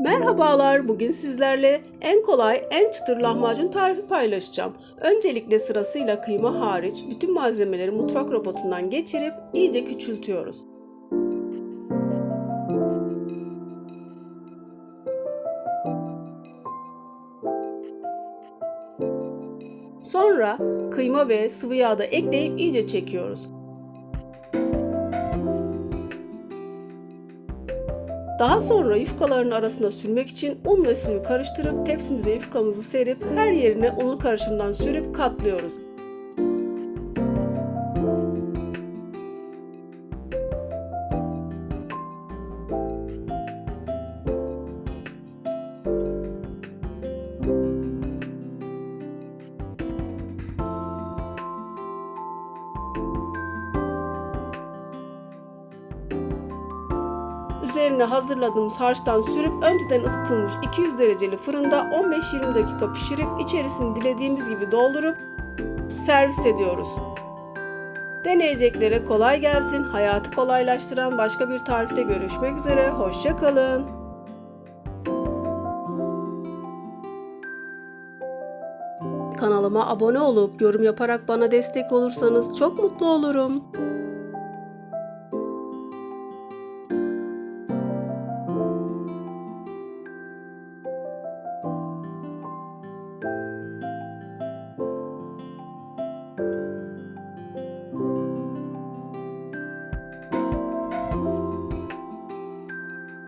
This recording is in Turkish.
Merhabalar, bugün sizlerle en kolay, en çıtır lahmacun tarifi paylaşacağım. Öncelikle sırasıyla kıyma hariç bütün malzemeleri mutfak robotundan geçirip iyice küçültüyoruz. Sonra kıyma ve sıvı yağ da ekleyip iyice çekiyoruz. Daha sonra yufkaların arasına sürmek için un ve suyu karıştırıp tepsimize yufkamızı serip her yerine unlu karışımdan sürüp katlıyoruz. Üzerine hazırladığımız harçtan sürüp önceden ısıtılmış 200 dereceli fırında 15-20 dakika pişirip içerisini dilediğimiz gibi doldurup servis ediyoruz. Deneyeceklere kolay gelsin. Hayatı kolaylaştıran başka bir tarifte görüşmek üzere. Hoşçakalın. Kanalıma abone olup yorum yaparak bana destek olursanız çok mutlu olurum.